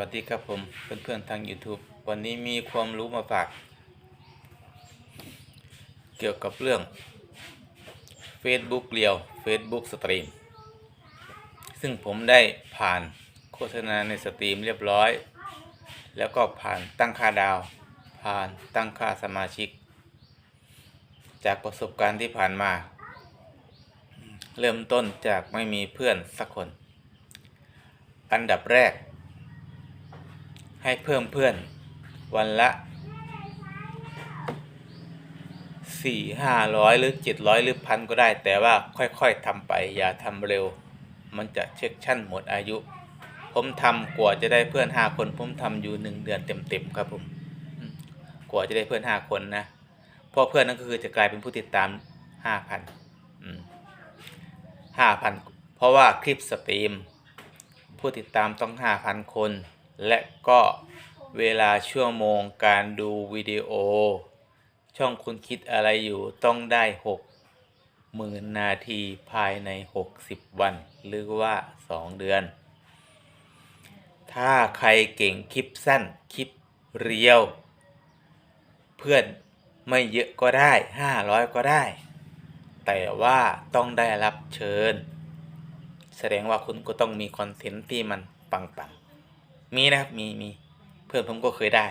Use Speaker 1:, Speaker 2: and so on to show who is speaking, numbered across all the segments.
Speaker 1: วัสดีครับผมเพื่อนๆทาง YouTube วันนี้มีความรู้มาฝาก เกี่ยวกับเรื่อง Facebook เรียว Facebook สตรีมซึ่งผมได้ผ่านโฆษณาในสตรีมเรียบร้อย แล้วก็ผ่านตั้งค่าดาว ผ่านตั้งค่าสมาชิก จากประสบการณ์ที่ผ่านมา เริ่มต้นจากไม่มีเพื่อนสักคน อันดับแรก ให้เพิ่มเพื่อนวันละสี่ห้าร้อยหรือเจ็ดร้อยหรือพันก็ได้ แต่ว่าค่อยๆทำไปอย่าทำเร็ว มันจะเช็คชั่นหมดอายุ ผมทำกว่าจะได้เพื่อนห้าคน ผมทำอยู่หนึ่งเดือนเต็มๆครับผมกว่าจะได้เพื่อนห้าคนนะเพราะเพื่อนนั้นก็คือจะกลายเป็นผู้ติดตามห้าพันห้าพันเพราะว่าคลิปสตรีม ผู้ติดตามต้องห้าพันคน และก็เวลาชั่วโมงการดูวิดีโอ ช่องคุณคิดอะไรอยู่ต้องได้หกหมื่นนาทีภายใน 60 วัน หรือว่า 2 เดือน ถ้าใครเก่งคลิปสั้น คลิปเรียว เพื่อนไม่เยอะก็ได้ 500 ก็ได้ แต่ว่าต้องได้รับเชิญ แสดงว่าคุณก็ต้องมีคอนเทนต์ที่มันปังๆ มีนะครับมีมีเพื่อนผมก็เคยได้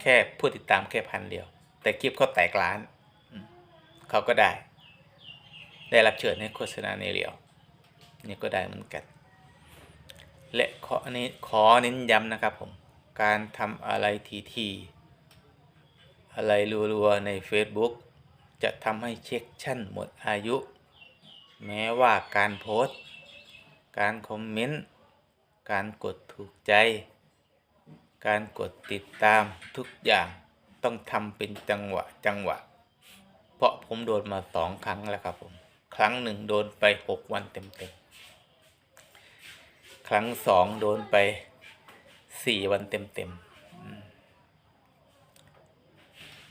Speaker 1: แค่ผู้ติดตามแค่พันเดียว แต่คลิปเขาแตกล้านเขาก็ได้ ได้รับเชิญให้โฆษณาในเรียวนี่ก็ได้เหมือนกัน และขออันนี้ขอเน้นย้ำนะครับผม การทำอะไรทีทีๆอะไรรัวๆใน Facebook จะทำให้เช็คชั่นหมดอายุ แม้ว่าการโพสต์ การคอมเมนต์ การกดถูกใจ การกดติดตามทุกอย่างต้องทำเป็นจังหวะจังหวะ เพราะผมโดนมาสองครั้งแล้วครับผม ครั้งหนึ่งโดนไปหกวันเต็มๆ ครั้งสองโดนไปสี่วันเต็มๆอืม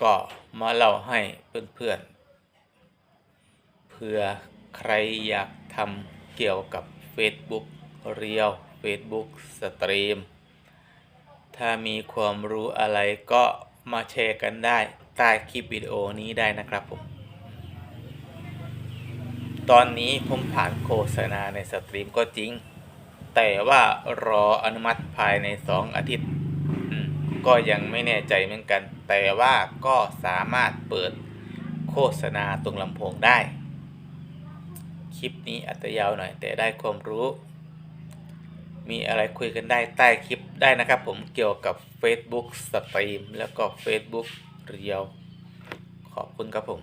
Speaker 1: ก็มาเล่าให้เพื่อนๆ เพื่อใครอยากทำเกี่ยวกับ Facebook เรียว Facebook สตรีม ถ้ามีความรู้อะไรก็มาแชร์กันได้ใต้คลิปวิดีโอนี้ได้นะครับผม ตอนนี้ผมผ่านโฆษณาในสตรีมก็จริง แต่ว่ารออนุมัติภายใน 2 อาทิตย์ ก็ยังไม่แน่ใจเหมือนกัน แต่ว่าก็สามารถเปิดโฆษณาตรงลำโพงได้ คลิปนี้อาจจะยาวหน่อยแต่ได้ความรู้ มีอะไรคุยกันได้ใต้คลิปได้นะครับผมเกี่ยวกับ Facebook สตรีมแล้วก็ Facebook เรียวขอบคุณครับผม